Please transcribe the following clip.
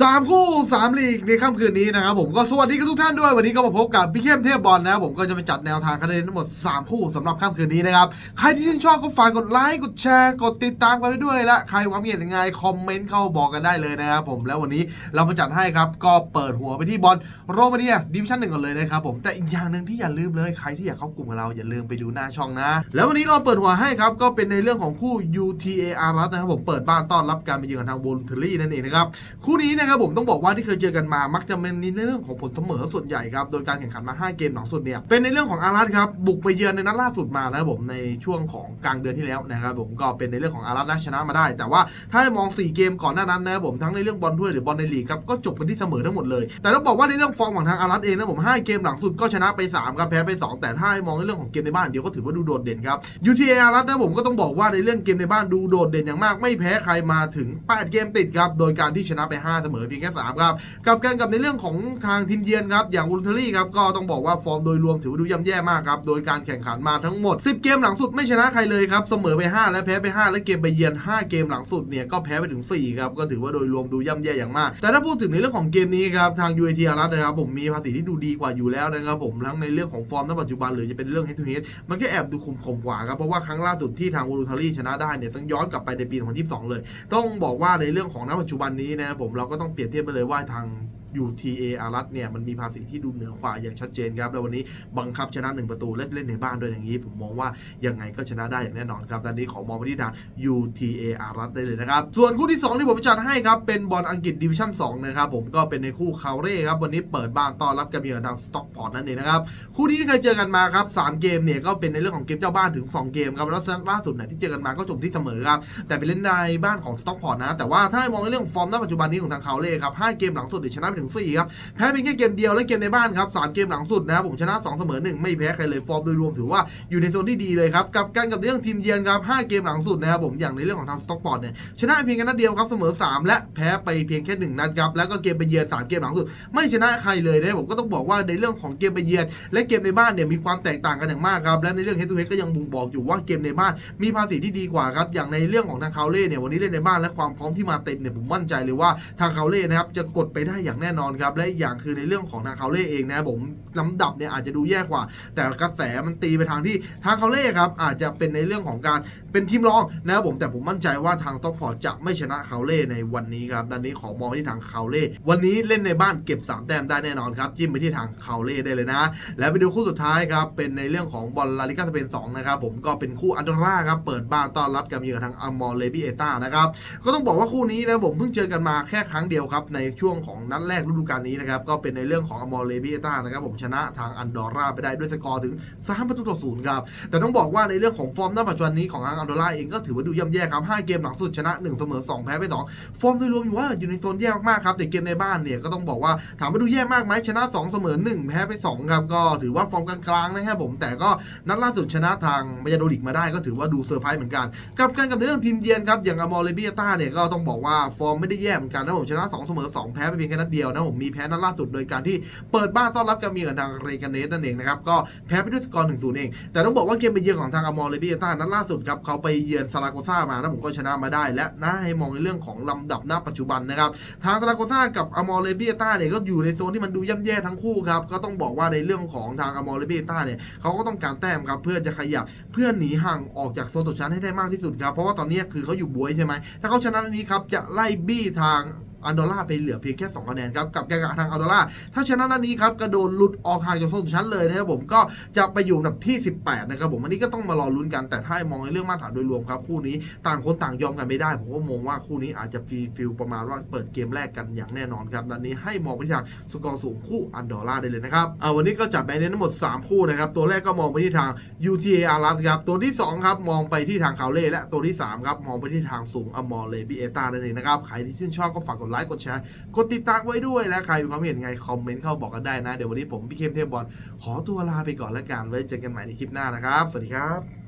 สามคู่สามลีกในค่ำคืนนี้นะครับผมก็สวัสดีกับทุกท่านด้วยวันนี้ก็มาพบกับพี่เข้มเทพบอลนะครับผมก็จะไปจัดแนวทางคะแนนทั้งหมด 3 คู่สำหรับค่ำคืนนี้นะครับใครที่ชื่นชอบก็ฝากกดไลค์กดแชร์กดติดตามกันไปด้วยและใครความเห็นยังไงคอมเมนต์เข้าบอกกันได้เลยนะครับผมแล้ววันนี้เรามาจัดให้ครับก็เปิดหัวไปที่บอลโรมาเนียดิวิชั่นหนึ่งก่อนเลยนะครับผมแต่อีกอย่างหนึ่งที่อย่าลืมเลยใครที่อยากเข้ากลุ่มกับเราอย่าลืมไปดูหน้าช่องนะ แล้ววันนี้เราเปิดหัวให้ครับก็เป็นในเรื่องของคู่ UTAR รัฐนะครับผมเปิดบ้านต้อนรับการไปเยือนทางวลเทอรี่นั่นเองนะครับคู่นี้นะครับผมต้องบอกว่าที่เคยเจอกันมามักจะเป็นในเรื่องของผลเสมอส่วนใหญ่ครับ โดยการแข่งขันมา 5 เกมหลังสุดเนี่ยเป็นในเรื่องของอารัตครับบุกไปเยือนในนัดล่าสุดมานะครับผมในช่วงของกลางเดือนที่แล้วนะครับผมก็เป็นในเรื่องของอารัตนะชนะมาได้ แต่ว่าถ้ามอง 4 เกมก่อนหน้านั้นนะครับผมทั้งในเรื่องบอลถ้วยหรือบอลในลีกครับก็จบกันที่เสมอทั้งหมดเลย แต่ต้องบอกว่าในเรื่องฟอร์มของทางอารัตเองนะผม5เกมหลังสุดก็ชนะไป3ครับแพ้ไป 2 แต่ถ้าให้มองในเรื่องของเกมในบ้านเดียวก็ถือว่าดูโดดเด่นครับ UTA อารัตนะผมก็ต้องบอกว่าในเรื่องเกมในบ้านดูโดดเด่นอย่างมากไม่แพ้ใครมาถึง 8 เกมติดครับโดยการที่ชนะไป5เสสมอเพียงแค่3ครับกับการกับในเรื่องของทางทีมเยือนครับอย่างอุลเทอรี่ครับก็ต้องบอกว่าฟอร์มโดยรวมถือว่าดูย่ำแย่มากครับโดยการแข่งขันมาทั้งหมด 10 เกมหลังสุดไม่ชนะใครเลยครับเสมอไป 5 และแพ้ไป 5 และเกมไปเยือน 5 เกมหลังสุดเนี่ยก็แพ้ไปถึง4ครับก็ถือว่าโดยรวมดูย่ำแย่อย่างมาก แต่ถ้าพูดถึงในเรื่องของเกมนี้ครับทาง UAT อารัตนะครับผมมีภาษีที่ดูดีกว่าอยู่แล้วนะครับผมทั้งในเรื่องของฟอร์มณปัจจุบันหรือจะเป็นเรื่อง head to head มันก็แอบดูคมๆกว่าครับเพราะว่าครั้งล่าสุดที่ทางอุลเทอรี่ชนะได้เนี่ยต้องย้อนกลับไปในปี 2022 เลย ต้องบอกว่าในเรื่องของณปัจจุบันนี้นะครับผมเราก็ต้องเปรียบเทียบไปเลยว่าทาง UTA อารัตเนี่ยมันมีภาษีที่ดูเหนือกว่าอย่างชัดเจนครับแล้ววันนี้บังคับชนะ 1 ประตูเล่นเล่นในบ้านด้วยอย่างนี้ ผมมองว่ายังไงก็ชนะได้อย่างแน่นอนครับตอนนี้ขอมองไปที่ทาง UTA อารัตได้เลยนะครับ ส่วนคู่ที่ 2 ที่ผมจัดให้ครับเป็นบอลอังกฤษดิวิชั่น2นะครับผมก็เป็นในคู่คาเร่ครับวันนี้เปิดบ้านต้อนรับกับเยือนทางสต็อกพอร์ตนั่นเองนะครับคู่นี้เคยเจอกันมาครับสามเกมเนี่ยก็เป็นในเรื่องของเกมเจ้าบ้านถึง 2 เกมครับแล้วล่าสุดเนี่ยที่เจอกันมาก็จบที่เสมอครับแต่เป็นเล่นในบ้านของสต็อกพอร์ตนะแต่ว่าถ้ามองในเรื่องฟอร์มณปัจจุบันนี้ของทางเขาเล่ครับห้าเกมหลังสุดเนี่ยชนะไปถึง4ครับแพ้เพียงแค่เกมเดียวและเกมในบ้านครับสามเกมหลังสุดนะครับผมชนะ2เสมอ1ไม่แพ้ใครเลยฟอร์มโดยรวมถือว่าอยู่ในโซนที่ดีเลยครับกับการกับเรื่องทีมเยือนครับ5เกมหลังสุดนะครับผมอย่างในเรื่องของทางสต็อกพอร์ตเนี่ยชนะเพียงแค่นัดเดียวครับเสมอ 3 และแพ้ไปเพียงแค่1นัดครับแล้วก็เกมไปเยือน3เกมหลังสุด ไม่ชนะใครเลยนะผมก็ต้องบอกว่าในเรื่องของเกมไปเยือนและเกมในบ้านเนี่ยมีความแตกต่างกันอย่างมากครับและในเรื่องเฮดทูเฮดก็ยังบ่งบอกอยู่ว่าเกมในบ้านมีภาษีที่ดีกว่าครับอย่างในเรื่องของทางคาเล่เนี่ยวันนี้เล่นในบ้านและความพร้อมที่มาเต็มเนี่ยผมมั่นใจเลยว่าทางคาเล่นะครับจะกดไปได้อย่างแน่นอนครับ และอีกอย่างคือในเรื่องของทางคาเล่เองนะผมลำดับเนี่ยอาจจะดูแย่กว่า แต่กระแสมันตีไปทางที่ทางคาเล่ครับอาจจะเป็นในเรื่องของการเป็นทีมรองนะครับผมแต่ผมมั่นใจว่าทางท็อปพอร์ตจะไม่ชนะคาเล่ในวันนี้ครับดังนี้ขอมองที่ทางคาเล่วันนี้เล่นในบ้านเก็บสามแต้มได้แน่นอนครับจิ้มไปที่ทางคาเล่ได้เลยนะ แล้วไปดูคู่สุดท้ายครับเป็นในเรื่องของบอลลาลิกาสเปน2นะครับผมก็เป็นคู่อันโดราครับเปิดบ้านต้อนรับกับเยือนทางอัลมอลเลบิเอต้านะครับก็ต้องบอกว่าคู่นี้นะผมเพิ่งเจอกันมาแค่ครั้งเดียวครับในช่วงของนัดแรกฤดูกาลนี้นะครับ ก็เป็นในเรื่องของอมอลเลบิเอต้านะครับผมชนะทางอันดอร่าไปได้ด้วยสกอร์ถึง3ประตูต่อศูนย์ครับ แต่ต้องบอกว่าในเรื่องของฟอร์มณปัจจุบันนี้ของทางอันดอร่าเองก็ถือว่าดูย่ำแย่ครับ 5 เกมหลังสุดชนะ 1 เสมอ 2 แพ้ไป 2 ฟอร์มโดยรวมอยู่ว่าอยู่ในโซนแย่มากๆครับ แต่เกมในบ้านเนี่ยก็ต้องบอกว่าถามว่าดูแย่มากไหมชนะ 2 เสมอ 1 แพ้ไป 2 ครับ ก็ถือว่าฟอร์มกลางๆนะครับผม แต่ก็นัดล่าสุดชนะทางบายาโดลิกมาได้ก็ถือว่าดูเซอร์ไพรส์เหมือนกัน กับการกับในเรื่องทีมเยือนครับอย่างอมอลเลเบียต้าเนี่ยก็ต้องบอกว่าฟอร์มไม่ได้แย่เหมือนกันนะผมชนะ2เสมอ2แพ้ไปเพียงแค่นัดเดียวนะผมมีแพ้นัดล่าสุดโดยการที่เปิดบ้านต้อนรับกับมีกับทางเรกาเนสนั่นเองนะครับก็แพ้ไปด้วยสกอร์1-0เอง แต่ต้องบอกว่าเกมไปเยือนของทางอมอลเลเบียต้านัดล่าสุดครับเขาไปเยือนซาราโกซ่ามานะผมก็ชนะมาได้ และน่าให้มองในเรื่องของลำดับหน้าปัจจุบันนะครับทางซาราโกซ่ากับอมอลเลเบียต้าเนี่ยก็อยู่ในโซนที่มันดูย่ำแย่ทั้งคู่ครับก็ต้องบอกว่าในเรื่องของทางอมอลเลเบียต้าเนี่ยเขาก็ต้องการแต้มครับเพื่อจะขยับเพื่อหนีห่างออกจากโซนตกชั้นให้ได้มากที่สุดครับเพราะว่าตอนนี้คือเขาอยู่บวยใช่ไหมถ้าเขาชนะนี้ครับจะไล่บี้ทาง อันดอร่าไปเหลือเพียงแค่2คะแนนครับกับแกกับทางอันดอร่าถ้าชนะนัดนี้ครับกระโดดหลุดออกห่างจากโซนชั้นเลยนะครับผมก็จะไปอยู่อันดับที่ 18 นะครับผมอันนี้ก็ต้องมารอลุ้นกันแต่ถ้ามองในเรื่องมาตรฐานโดยรวมครับคู่นี้ต่างคนต่างยอมกันไม่ได้ ผมก็มองว่าคู่นี้อาจจะฟีฟิลประมาณว่าเปิดเกมแรกกันอย่างแน่นอนครับดังนี้ให้มองไปที่ทางสกอร์สูงคู่อันดอร่าได้เลยนะครับเอาวันนี้ก็จัดไปในทั้งหมด 3 คู่นะครับตัวแรกก็มองไปที่ทาง UTA อารัสครับตัวที่2ครับมองไปที่ทางคาเล่และตัวที่3ครับมองไปที่ทางสูงอมอลเลบิเอต้านั่นเองนะครับใครที่ชื่นชอบก็ฝากกดไลค์กดแชร์กดติดตามไว้ด้วยและใครมีความเห็นยังไงคอมเมนต์เข้าบอกกันได้นะ เดี๋ยววันนี้ผมพี่เข้มเทพบอลขอตัวลาไปก่อนแล้วกันไว้เจอกันใหม่ในคลิปหน้านะครับ สวัสดีครับ